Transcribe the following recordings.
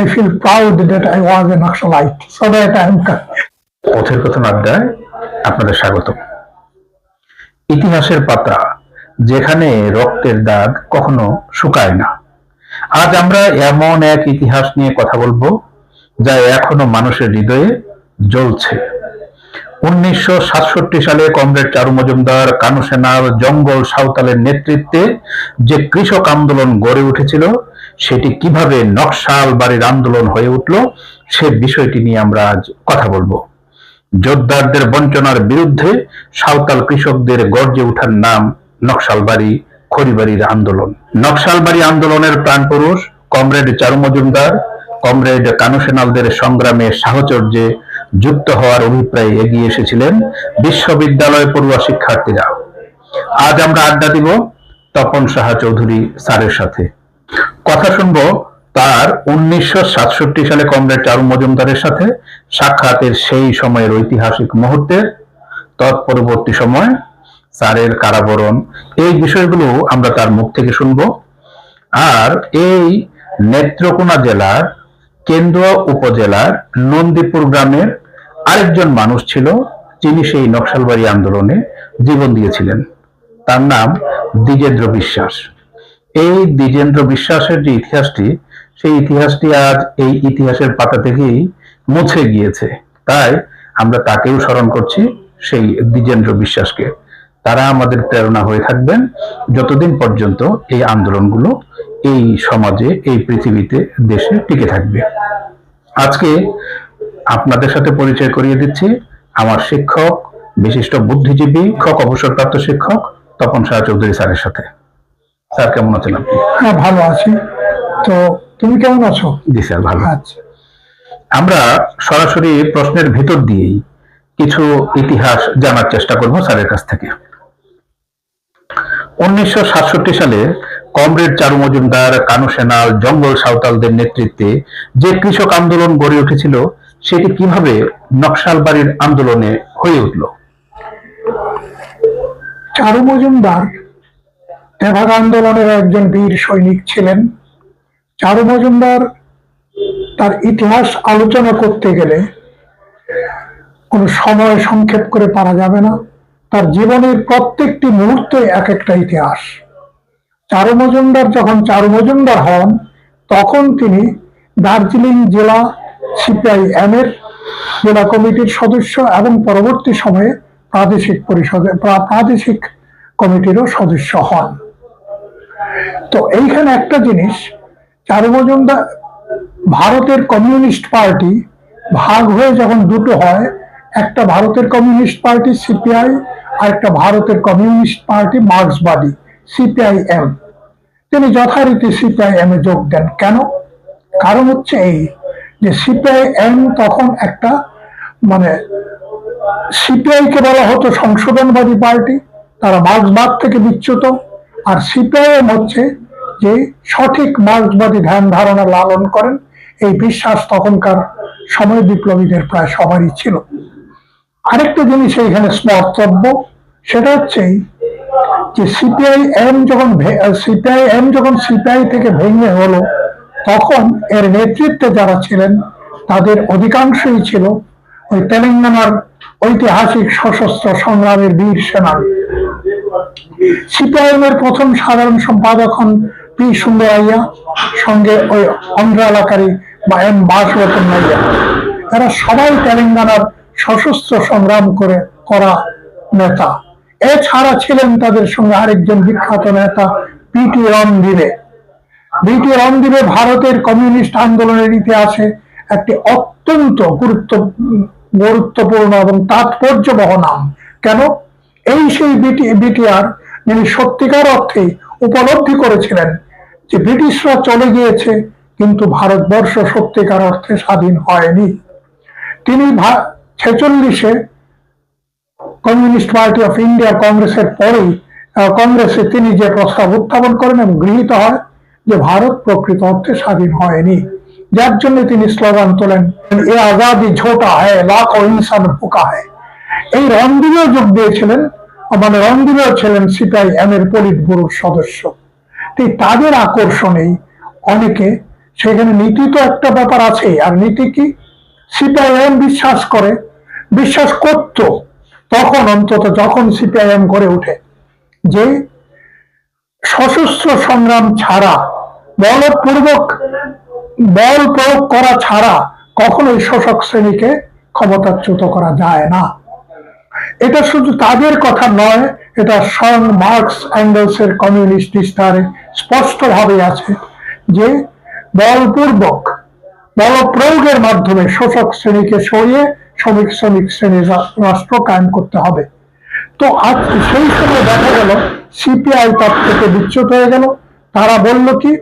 I feel proud that I was a Naxalite. So that I am পথের কথন আড্ডায় আপনাদের স্বাগত ইতিহাসের পাতা, যেখানে রক্তের দাগ কখনো শুকায় না। আজ আমরা এমন এক ইতিহাস নিয়ে কথা বলব, যা এখনও মানুষের হৃদয়ে জ্বলছে। উনিশশো সাতষট্টি সালে কমরেড চারু মজুমদার কানু সেনার জঙ্গল সাঁওতালের নেতৃত্বে যে কৃষক আন্দোলন গড়ে উঠেছিল, সেটি কীভাবে নকশাল বাড়ির আন্দোলন হয়ে উঠল, সে বিষয়টি নিয়ে আমরা আজ কথা বলব। যোদ্ধারদের বঞ্চনার বিরুদ্ধে সাঁওতাল কৃষকদের গর্জে ওঠার নাম নকশালবাড়ি খড়িবাড়ির আন্দোলন। নকশালবাড়ি আন্দোলনের প্রাণপুরুষ কমরেড চারু মজুমদার, কমরেড কানু সেনালদের সংগ্রামে সাহচর্যে যুক্ত হওয়ার অভিপ্রায়ে এগিয়ে এসেছিলেন বিশ্ববিদ্যালয় পড়ুয়া শিক্ষার্থীরা। আজ আমরা আড্ডা দিব তপন সাহা চৌধুরী স্যারের সাথে। কথা শুনব তার উনিশশো সাতষট্টি সালে কমরেড চারু মজুমদারের সাথে সাক্ষাতের সেই সময়ের ঐতিহাসিক মুহূর্তের তৎপরবর্তী সময়, স্যারের কারাবরণ। এই বিষয়গুলো আমরা তার মুখ থেকে শুনব। আর এই নেত্রকোনা জেলার কেন্দ্র উপজেলার নন্দীপুর গ্রামের আরেকজন মানুষ ছিল, যিনি সেই নকশালবাড়ি আন্দোলনে জীবন দিয়েছিলেন। তার নাম দ্বিজেন্দ্র বিশ্বাস। এই দ্বিজেন্দ্র বিশ্বাসের যে ইতিহাসটি, সেই ইতিহাসটি আজ এই ইতিহাসের পাতা থেকেই মুছে গিয়েছে। তাই আমরা তাকেও স্মরণ করছি সেই দ্বিজেন্দ্র বিশ্বাসকে। তারা আমাদের প্রেরণা হয়ে থাকবেন যতদিন পর্যন্ত এই আন্দোলনগুলো এই সমাজে এই পৃথিবীতে দেশে টিকে থাকবে। আজকে আপনাদের সাথে পরিচয় করিয়ে দিচ্ছি আমার শিক্ষক বিশিষ্ট বুদ্ধিজীবী শিক্ষক অবসরপ্রাপ্ত শিক্ষক তপন শাহ চৌধুরী স্যারের সাথে। স্যার কেমন আছেন আপনি? হ্যাঁ ভালো আছি। তো তুমি কেমন আছো? জি স্যার ভালো। আচ্ছা। আমরা সরাসরি প্রশ্নের ভিতর দিয়েই কিছু ইতিহাস জানার চেষ্টা করব স্যারের কাছ থেকে। উনিশশো সাতষট্টি সালে কমরেড চারু মজুমদার, কানু সেনাল, জঙ্গল সাঁওতালদের নেতৃত্বে যে কৃষক আন্দোলন গড়ে উঠেছিল, সেটি কীভাবে নকশালবাড়ির আন্দোলনে হয়ে উঠল? চারু মজুমদার তেভাগ আন্দোলনের একজন বীর সৈনিক ছিলেন। চারু মজুমদার তার ইতিহাস আলোচনা করতে গেলে কোনো সময় সংক্ষেপ করে পারা যাবে না। তার জীবনের প্রত্যেকটি মুহূর্তে এক একটা ইতিহাস। চারু মজুমদার যখন চারু মজুমদার হন, তখন তিনি দার্জিলিং জেলা সিপিআইএম এর জেলা কমিটির সদস্য এবং পরবর্তী সময়ে প্রাদেশিক পরিষদে প্রাদেশিক কমিটিরও সদস্য হন। তো এইখানে একটা জিনিস, চারু মজুমদার ভারতের কমিউনিস্ট পার্টি ভাগ হয়ে যখন দুটো হয়, একটা ভারতের কমিউনিস্ট পার্টি সিপিআই আর একটা ভারতের কমিউনিস্ট পার্টি মার্ক্সবাদী। সিপিআইএম তিনি যথারীতি সিপিআইএম এ যোগ দেন। কেন? কারণ হচ্ছে এই যে সিপিআইএম তখন একটা মানে সিপিআই কে বলা হতো সংশোধনবাদী পার্টি, তারা মার্ক্সবাদ থেকে বিচ্যুত। আর সিপিআইএম হচ্ছে যে সঠিক মার্ক্সবাদী ধ্যান ধারণা লালন করেন। এই বিশ্বাস তখনকার সময় বিপ্লবীদের প্রায় সবারই ছিল। আরেকটা জিনিস এইখানে স্মর্তব্য সেটা হচ্ছে যে সিপিআইএম যখন সিপিআইএম যখন সিপিআই থেকে ভেঙে হলো, তখন এর নেতৃত্বে যারা ছিলেন, তাদের অধিকাংশই ছিল ওই তেলেঙ্গানার ঐতিহাসিক সশস্ত্র সংগ্রামের বীর সেনানী সিপিআইএম এর প্রথম সাধারণ সম্পাদক হন পি সুন্দরাইয়া, সঙ্গে ওই অন্ধ্র এলাকারই বা এম বাসরতন নাইয়া এরা সবাই তেলেঙ্গানার সশস্ত্র সংগ্রাম করে, করা নেতা। এছাড়া ছিলেন তাদের সঙ্গে আরেকজন বিখ্যাত নেতা, পিটি রণধীরে বিটি রণধীরে ভারতের কমিউনিস্ট আন্দোলনের ইতিহাসে একটি অত্যন্ত গুরুত্ব, গুরুত্বপূর্ণ এবং তাৎপর্যবহ নাম। কেন? এই সেই বিটি, বিটিআর যিনি সত্যিকার অর্থে উপলব্ধি করেছিলেন যে ব্রিটিশরা চলে গিয়েছে, কিন্তু ভারতবর্ষ সত্যিকার অর্থে স্বাধীন হয়নি। তিনি ছেচল্লিশে কমিউনিস্ট পার্টি অফ ইন্ডিয়া কংগ্রেসের পরেই কংগ্রেসে তিনি যে প্রস্তাব উত্থাপন করেন এবং গৃহীত হয়, যে ভারত প্রকৃত অর্থে স্বাধীন হয়নি। যার জন্য তিনি স্লোগান তোলেন, এ আজাদি ঝোটা হ্যায় লাখ ইনসান ভুকা হ্যায় এই রণদীপেও যোগ দিয়েছিলেন মানে রণদীপেও ছিলেন সিপিআই এম এর পলিট ব্যুরোর সদস্য। তো এই তাদের আকর্ষণেই অনেকে সেখানে নীতি তো একটা ব্যাপার আছে আর নীতি কি? সিপিআইএম বিশ্বাস করে, বিশ্বাস করত। তখন অন্তত যখন সিপিআইএম করে ওঠে, যে সশস্ত্র সংগ্রাম ছাড়া, বলপূর্বক, বল প্রয়োগ করা ছাড়া কখনোই শোষক শ্রেণীকে ক্ষমতাচ্যুত করা যায় না। এটা শুধু তাদের কথা নয়, এটা স্বয়ং মার্কস অ্যাঙ্গেলসের কমিউনিস্ট ইস্তারে স্পষ্টভাবে আছে যে বলপূর্বক বল প্রয়োগের মাধ্যমে শোষক শ্রেণীকে সরিয়ে শ্রমিক শ্রমিক শ্রেণির রাষ্ট্র কায়েম করতে হবে। তো আজ সেই সময় দেখা গেল, সিপিআই তার থেকে বিচ্যুত হয়ে গেল। তারা বলল কি,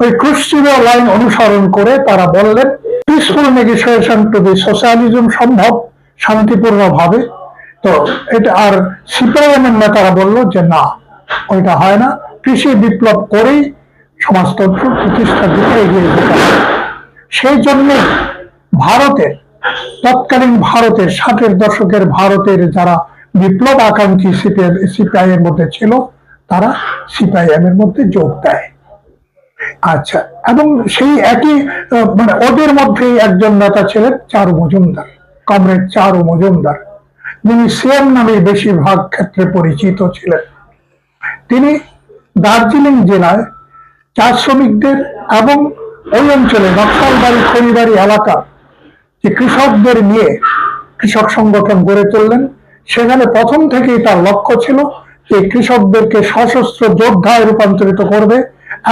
ওই ক্রুশ্চিভীয় লাইন অনুসরণ করে তারা বললেন peaceful negotiation to be socialism সম্ভব শান্তিপূর্ণ ভাবে তো এটা আর সিপিআইএম এর নেতারা বলল যে, না, ওইটা হয় না। কৃষি বিপ্লব করেই সমাজতন্ত্র প্রতিষ্ঠার দিকে এগিয়ে যেতে হবে। সেই জন্য ভারতের তৎকালীন ভারতের ষাটের দশকের ভারতের যারা বিপ্লব আকাঙ্ক্ষী সিপিআই এর মধ্যে ছিল, তারা সিপিআইএম এর মধ্যে যোগ দেয়। আচ্ছা এবং সেই একই মানে ওদের মধ্যেই একজন নেতা ছিলেন চারু মজুমদার, কমরেড চারু মজুমদার। যিনি সিএম নামে বেশিরভাগ ক্ষেত্রে পরিচিত ছিলেন। তিনি দার্জিলিং জেলায় চা শ্রমিকদের এবং ওই অঞ্চলে নকশালবাড়ি খড়িবাড়ি এলাকা যে কৃষকদের নিয়ে কৃষক সংগঠন গড়ে তুললেন, সেখানে প্রথম থেকেই তার লক্ষ্য ছিল যে কৃষকদেরকে সশস্ত্র যোদ্ধায় রূপান্তরিত করবে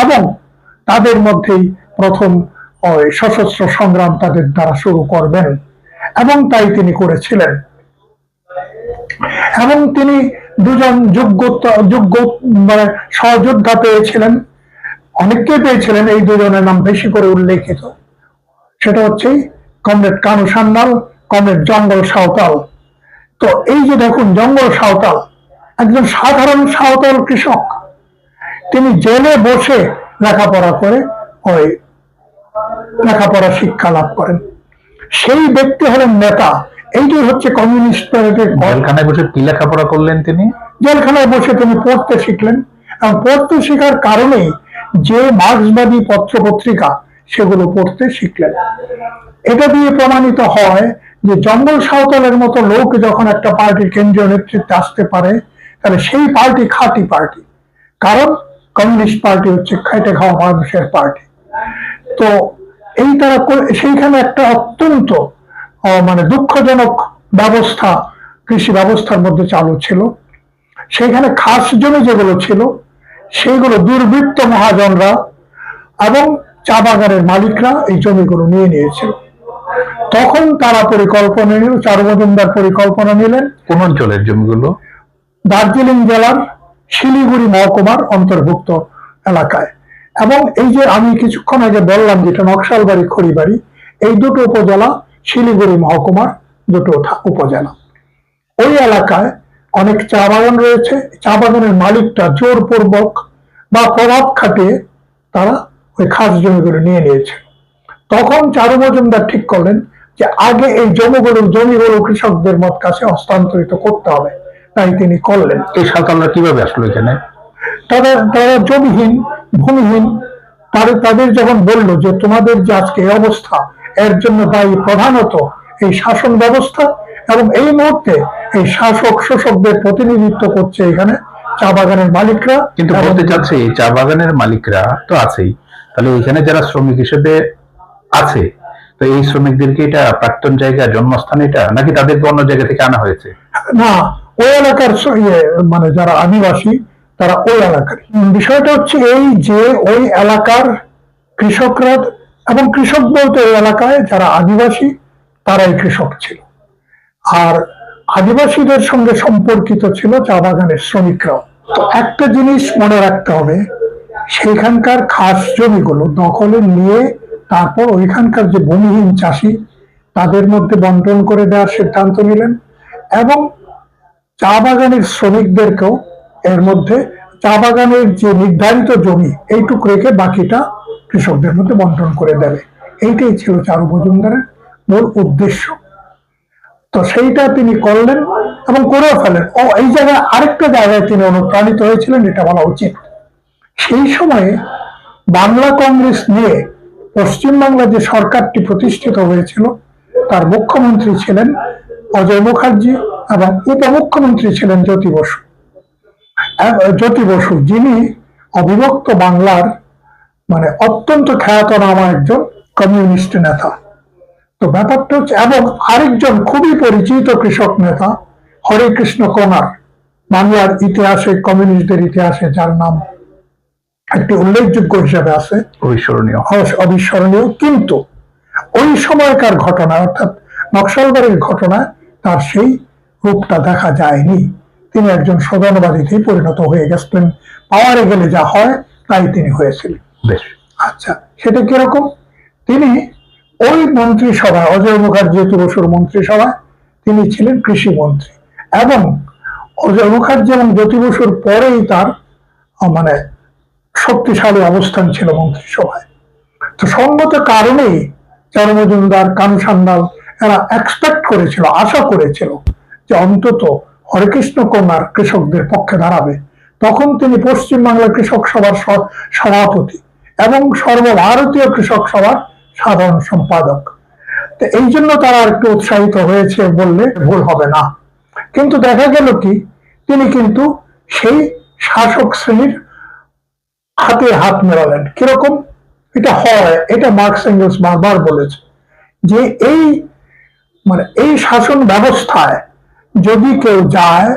এবং তাদের মধ্যেই প্রথম সশস্ত্র সংগ্রাম তাদের দ্বারা শুরু করবেন। এবং তাই তিনি করেছিলেন। এবং তিনি দুজন যোগ্য যোগ্য মানে সহযোদ্ধা পেয়েছিলেন। অনেককে পেয়েছিলেন, এই দুজনের নাম বেশি করে উল্লেখিত। সেটা হচ্ছে কমরেড কানু সান্যাল কমরেড জঙ্গল সাঁওতাল। তো এই যে দেখুন জঙ্গল সাঁওতাল একজন সাধারণ সাঁওতাল কৃষক তিনি জেলে বসে লেখাপড়া করে ওই লেখাপড়া শিক্ষা লাভ করেন। সেই ব্যক্তি হলেন নেতা। এইটাই হচ্ছে কমিউনিস্ট প্যারেডের জেলখানায় বসে কি লেখাপড়া করলেন তিনি? জেলখানায় বসে তিনি পড়তে শিখলেন। এবং পড়তে শেখার কারণেই যে মার্ক্সবাদী পত্র পত্রিকা সেগুলো পড়তে শিখলেন। এটা দিয়ে প্রমাণিত হয় যে জঙ্গল সাঁওতালের মতো লোক যখন একটা পার্টির কেন্দ্রীয় নেতৃত্বে আসতে পারে, তাহলে সেই পার্টি খাঁটি পার্টি। কারণ কমিউনিস্ট পার্টি হচ্ছে খাইটে খাওয়া মানুষের পার্টি। তো এই তারা সেইখানে একটা অত্যন্ত মানে দুঃখজনক ব্যবস্থা, কৃষি ব্যবস্থার মধ্যে চালু ছিল। সেইখানে খাস জমি যেগুলো ছিল, সেইগুলো দুর্বৃত্ত মহাজনরা এবং চা বাগানের মালিকরা এই জমিগুলো নিয়ে নিয়েছিল। তখন তারা পরিকল্পনা নিল চারু মজুমদার পরিকল্পনা নিলেন। কোন অঞ্চলের জমিগুলো? দার্জিলিং জেলার শিলিগুড়ি মহকুমার অন্তর্ভুক্ত এলাকায়। এবং এই যে আমি কিছুক্ষণ আগে বললাম যেটা নকশালবাড়ি খড়িবাড়ি এই দুটো উপজেলা শিলিগুড়ি মহকুমার দুটো উপজেলা। ওই এলাকায় অনেক চা বাগান রয়েছে। চা বাগানের মালিকটা জোরপূর্বক বা প্রভাব খাটিয়ে তারা ওই খাস জমিগুলো নিয়ে নিয়েছে। তখন চারু মজুমদার ঠিক করলেন যে আগে এই জমিগুলো জমিগুলো কৃষকদের মত কাছে হস্তান্তরিত করতে হবে তাই তিনি করলেন। এই সাঁওতালরা কীভাবে আসলো এখানে? তারা তারা জমিহীন ভূমিহীন। তারা তাদের যখন বলল যে তোমাদের যে আজকে এই অবস্থা এর জন্য দায়ী প্রধানত এই শাসন ব্যবস্থা এবং এই মুহূর্তে এই শাসক শোষকদের প্রতিনিধিত্ব করছে এখানে চা বাগানের মালিকরা। কিন্তু বলতে চাচ্ছি চা বাগানের মালিকরা তো আছেই। তাহলে এখানে যারা শ্রমিক হিসেবে আছে তো এই শ্রমিকদেরকে এটা প্রাক্তন জায়গা জন্মস্থান এটা? নাকি তাদেরকে অন্য জায়গা থেকে আনা হয়েছে? না ওই এলাকার ইয়ে, মানে যারা আদিবাসী তারা ওই এলাকার বিষয়টা হচ্ছে এই যে ওই এলাকার কৃষকরা এবং কৃষক বলতে ওই এলাকায় যারা আদিবাসী তারাই কৃষক ছিল। আর আদিবাসীদের সঙ্গে সম্পর্কিত ছিল চা বাগানের শ্রমিকরাও। তো একটা জিনিস মনে রাখতে হবে সেইখানকার খাস জমিগুলো দখলে নিয়ে তারপর ওইখানকার যে ভূমিহীন চাষি, তাদের মধ্যে বন্টন করে দেওয়ার সিদ্ধান্ত নিলেন এবং চা বাগানের শ্রমিকদেরকেও এর মধ্যে চা বাগানের যে নির্ধারিত জমি, এইটুক রেখে বাকিটা কৃষকদের মধ্যে বন্টন করে দেবে। এইটাই ছিল চারু মজুমদারের মূল উদ্দেশ্য। তো সেইটা তিনি করলেন এবং করেও ফেলেন। ও, এই জায়গায় আরেকটা জায়গায় তিনি অনুপ্রাণিত হয়েছিলেন, এটা বলা উচিত। সেই সময়ে বাংলা কংগ্রেস নিয়ে পশ্চিমবাংলা যে সরকারটি প্রতিষ্ঠিত হয়েছিল, তার মুখ্যমন্ত্রী ছিলেন অজয় মুখার্জি এবং উপমুখ্যমন্ত্রী ছিলেন জ্যোতি বসু। জ্যোতি বসু, যিনি অবিভক্ত বাংলার মানে অত্যন্ত খ্যাতনামা একজন কমিউনিস্ট নেতা। তো ব্যাপারটা হচ্ছে, এবং আরেকজন খুবই পরিচিত কৃষক নেতা হরে কৃষ্ণ কোনার, বাংলার ইতিহাসে, কমিউনিস্টদের ইতিহাসে, যার নাম একটি উল্লেখযোগ্য হিসাবে আছে। অবিস্মরণীয়। অবিস্মরণীয় কিন্তু ওই সময়কার ঘটনা অর্থাৎ নকশালবাড়ির ঘটনায় তার সেই রূপটা দেখা যায়নি। তিনি একজন সদনবাদীতেই পরিণত হয়ে গেছিলেন পাওয়ারে গেলে যা হয় তাই তিনি হয়েছিলেন। বেশ। আচ্ছা সেটা কীরকম? তিনি ওই মন্ত্রিসভায় অজয় মুখার্জি জ্যোতি বসুর মন্ত্রিসভায় তিনি ছিলেন কৃষি মন্ত্রী। এবং অজয় মুখার্জি এবং জ্যোতি বসুর পরেই তার মানে শক্তিশালী অবস্থান ছিল মন্ত্রিসভায়। তো সঙ্গত কারণেই চারু মজুমদার কানু সান্যাল এরা এক্সপেক্ট করেছিল, আশা করেছিল যে অন্তত হরেকৃষ্ণ কন্যার কৃষকদের পক্ষে দাঁড়াবে। তখন তিনি পশ্চিমবাংলা কৃষক সভার সভাপতি এবং সর্বভারতীয় কৃষক সভার সাধারণ সম্পাদক। তো এই জন্য তারা একটু উৎসাহিত হয়েছে বললে ভুল হবে না। কিন্তু দেখা গেল কি, তিনি কিন্তু সেই শাসক শ্রেণির হাতে হাত মেলালেন। কীরকম? এটা হয় এটা মার্কস এঙ্গেলস বারবার বলেছে যে এই মানে এই শাসন ব্যবস্থায় যদি কেউ যায়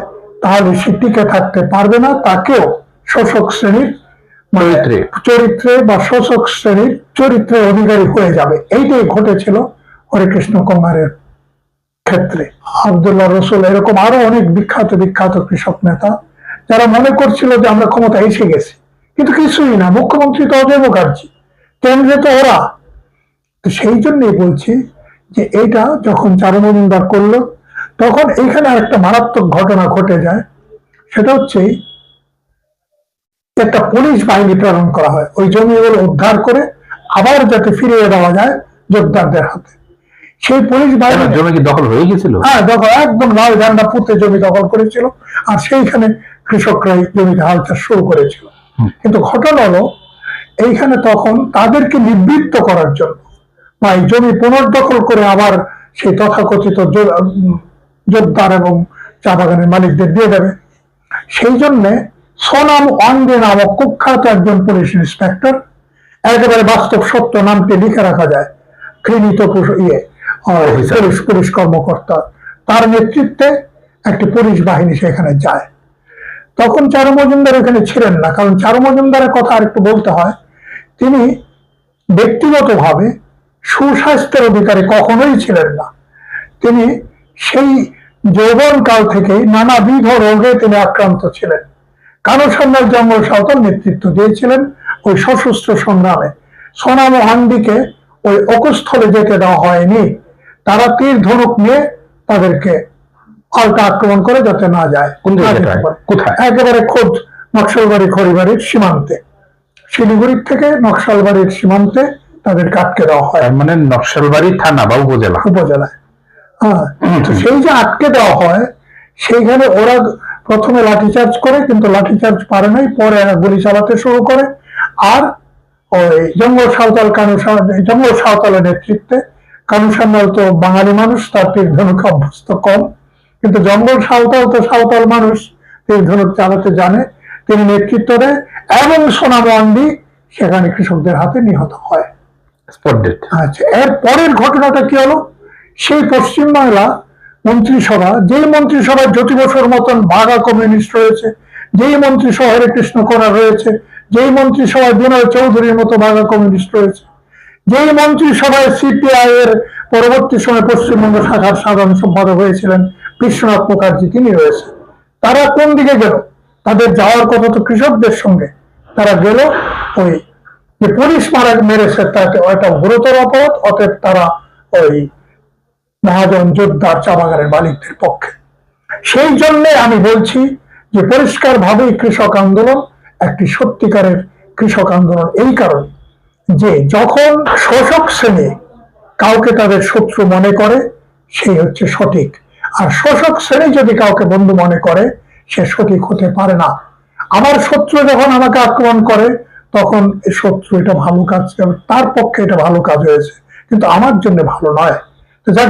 তাহলে সে টিকে থাকতে পারবে না তাকেও শোষক শ্রেণির মানে চরিত্রে। চরিত্রে বা শোষক শ্রেণির চরিত্রের অধিকারী হয়ে যাবে। এইটাই ঘটেছিল হরেকৃষ্ণ কুমারের ক্ষেত্রে। আবদুল্লাহ রসুল এরকম আরও অনেক বিখ্যাত বিখ্যাত কৃষক নেতা যারা মনে করছিল যে আমরা ক্ষমতা এসে গেছি। কিন্তু কিছুই না মুখ্যমন্ত্রী তো অজয় মুখার্জি কেন্দ্রে তো ওরা। তো সেই জন্যই বলছি যে এটা যখন চারু মজুমদার করল তখন এইখানে একটা মারাত্মক ঘটনা ঘটে যায়। সেটা হচ্ছে একটা পুলিশ বাহিনী প্রেরণ করা হয়। ওই জমিগুলো উদ্ধার করে আবার যাতে ফিরিয়ে দেওয়া যায় যোদ্ধারদের হাতে। সেই পুলিশ বাহিনী জমি কি দখল হয়ে গেছিল হ্যাঁ দখল একদম লাল ঝান্ডা পুঁতে জমি দখল করেছিল আর সেইখানে কৃষকরাই জমিতে হাল চাষ শুরু করেছিল। কিন্তু ঘটনা হলো এইখানে তখন তাদেরকে নিবৃত্ত করার জন্য বা এই জমি পুনর্দখল করে আবার সেই তথাকথিত জোরদার এবং চা বাগানের মালিকদের দিয়ে দেবে। সেই জন্যে সোনাম ওয়ানডে নামক কুখ্যাত একজন পুলিশ ইন্সপেক্টর একেবারে বাস্তব সত্য নামটি লিখে রাখা যায় ঘৃণিত ইয়ে পুলিশ পুলিশ কর্মকর্তা। তার নেতৃত্বে একটি পুলিশ বাহিনী সেখানে যায়। তখন চারু মজুমদার এখানে ছিলেন না, কারণ চারু মজুমদারের কথা আর একটু বলতে হয়। তিনি ব্যক্তিগতভাবে সুস্বাস্থ্যের অধিকারী কখনোই ছিলেন না। তিনি সেই যৌবন কাল থেকেই নানাবিধ রোগে তিনি আক্রান্ত ছিলেন। কানু সান্যাল জঙ্গল সাঁওতাল নেতৃত্ব দিয়েছিলেন ওই সশস্ত্র সংগ্রামে। সোনাম হান্ডিকে ওই অকুস্থলে যেতে দেওয়া হয়নি। তারা তীর ধনুক নিয়ে তাদেরকে পাল্টা আক্রমণ করে যাতে না যায়। কোথায়? একেবারে খোদ নকশালবাড়ি খড়িবাড়ির সীমান্তে। শিলিগুড়ির থেকে নকশালবাড়ির সীমান্তে তাদেরকে আটকে দেওয়া হয়। মানে নকশালবাড়ি থানা বা উপজেলা? উপজেলায়। হ্যাঁ সেই যে আটকে দেওয়া হয় সেইখানে ওরা প্রথমে লাঠিচার্জ করে কিন্তু লাঠিচার্জ পারে নাই পরে গুলি চালাতে শুরু করে। আর ওই জঙ্গল সাঁওতাল কানু জঙ্গল সাঁওতালের নেতৃত্বে কানু সান্যাল তো বাঙালি মানুষ তার তীর ধনুক অভ্যস্ত কম। কিন্তু জঙ্গল সাঁওতাল তো সাঁওতাল মানুষ তীর ধনুক চালাতে জানে। তিনি নেতৃত্ব দেয় এবং সোনামন্ডি সেখানে কৃষকদের হাতে নিহত হয়। আচ্ছা এর পরের ঘটনাটা কি হলো? সেই পশ্চিমবাংলা মন্ত্রিসভা যেই মন্ত্রিসভায় জ্যোতি বসুর মতন বাঘা কমিউনিস্ট রয়েছে যেই মন্ত্রিসভা হরে কৃষ্ণ কোনা রয়েছে যেই মন্ত্রিসভায় বিনয় চৌধুরীর মতো বাঘা কমিউনিস্ট রয়েছে যেই মন্ত্রিসভায় সিপিআই এর পরবর্তী সময় পশ্চিমবঙ্গ শাখার সাধারণ সম্পাদক হয়েছিলেন বিশ্বনাথ মুখার্জি, তিনি রয়েছে তারা কোন দিকে গেল? তাদের যাওয়ার কথা তো কৃষকদের সঙ্গে। তারা গেল ওই যে পুলিশ মারা মেরেছে তাতে ওটা গুরুতর অপরাধ, অতএব তারা ওই মহাজন যোদ্ধার চা বাগানের মালিকদের পক্ষে। সেই জন্য আমি বলছি যে পরিষ্কার ভাবেই কৃষক আন্দোলন একটি সত্যিকারের কৃষক আন্দোলন। এই কারণে যে যখন শোষক শ্রেণি কাউকে তাদের শত্রু মনে করে, সেই হচ্ছে সঠিক। আর শোষক শ্রেণি যদি কাউকে বন্ধু মনে করে, সে সঠিক হতে পারে না। আমার শত্রু যখন আমাকে আক্রমণ করে, তখন শত্রু এটা ভালো কাজ, তার পক্ষে এটা ভালো কাজ হয়েছে। কিন্তু আমার জন্য ভালো নয়। যাক